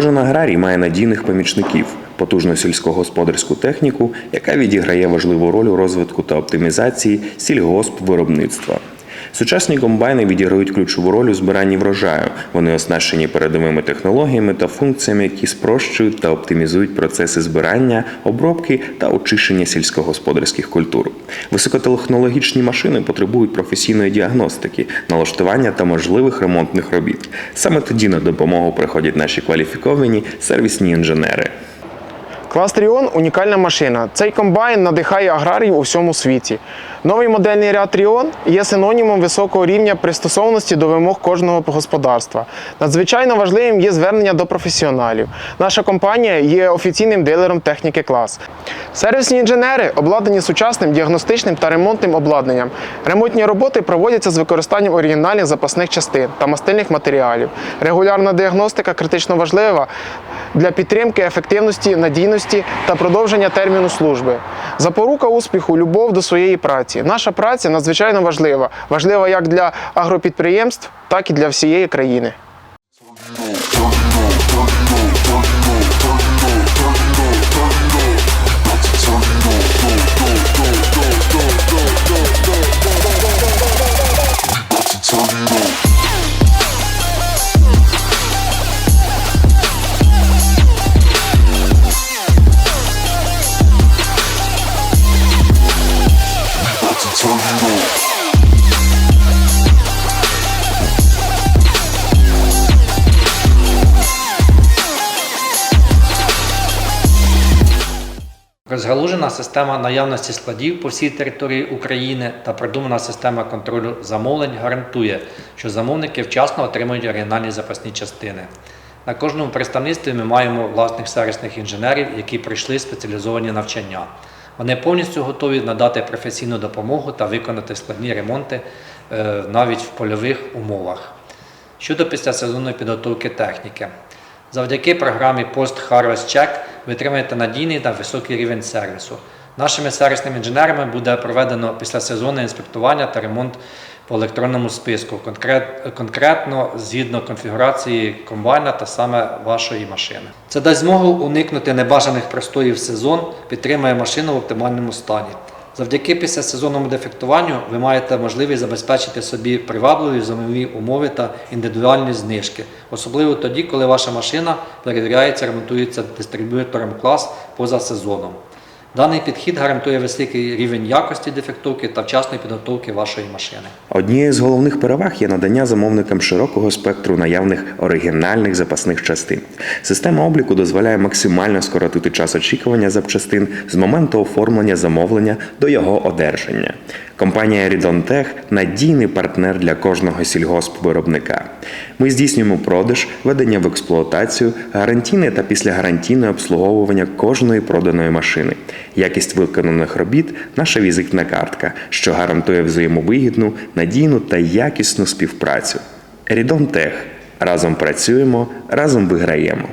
Кожен аграрій має надійних помічників, потужну сільськогосподарську техніку, яка відіграє важливу роль у розвитку та оптимізації сільгоспвиробництва. Сучасні комбайни відіграють ключову роль у збиранні врожаю. Вони оснащені передовими технологіями та функціями, які спрощують та оптимізують процеси збирання, обробки та очищення сільськогосподарських культур. Високотехнологічні машини потребують професійної діагностики, налаштування та можливих ремонтних робіт. Саме тоді на допомогу приходять наші кваліфіковані сервісні інженери. Клас Тріон унікальна машина. Цей комбайн надихає аграріїв у всьому світі. Новий модельний ряд Тріон є синонімом високого рівня пристосованості до вимог кожного господарства. Надзвичайно важливим є звернення до професіоналів. Наша компанія є офіційним дилером техніки клас. Сервісні інженери обладнані сучасним діагностичним та ремонтним обладнанням. Ремонтні роботи проводяться з використанням оригінальних запасних частин та мастильних матеріалів. Регулярна діагностика критично важлива для підтримки ефективності, надійності та продовження терміну служби. Запорука успіху любов до своєї праці. Наша праця надзвичайно важлива. Важлива як для агропідприємств, так і для всієї країни. Розгалужена система наявності складів по всій території України та продумана система контролю замовлень гарантує, що замовники вчасно отримують оригінальні запасні частини. На кожному представництві ми маємо власних сервісних інженерів, які пройшли спеціалізовані навчання. Вони повністю готові надати професійну допомогу та виконати складні ремонти е, навіть в польових умовах. Щодо післязасезонної підготовки техніки. Завдяки програмі Post Harvest Check ви отримаєте надійний та високий рівень сервісу. Нашими сервісними інженерами буде проведено післязасезонне інспектування та ремонт по електронному списку, конкрет, конкретно згідно конфігурації комбайна та саме вашої машини. Це дасть змогу уникнути небажаних простоїв сезон, підтримує машину в оптимальному стані. Завдяки післясезонному дефектуванню ви маєте можливість забезпечити собі привабливі зимові умови та індивідуальні знижки, особливо тоді, коли ваша машина перевіряється, ремонтується дистриб'ютором клас поза сезоном. Даний підхід гарантує високий рівень якості дефектовки та вчасної підготовки вашої машини. Однією з головних переваг є надання замовникам широкого спектру наявних оригінальних запасних частин. Система обліку дозволяє максимально скоротити час очікування запчастин з моменту оформлення замовлення до його одержання. Компанія Rідонтех надійний партнер для кожного сільгоспвиробника. Ми здійснюємо продаж, ведення в експлуатацію, гарантійне та післягарантійне обслуговування кожної проданої машини. Якість виконаних робіт наша візитна картка, що гарантує взаємовигідну, надійну та якісну співпрацю. Рідонтех. Разом працюємо, разом виграємо.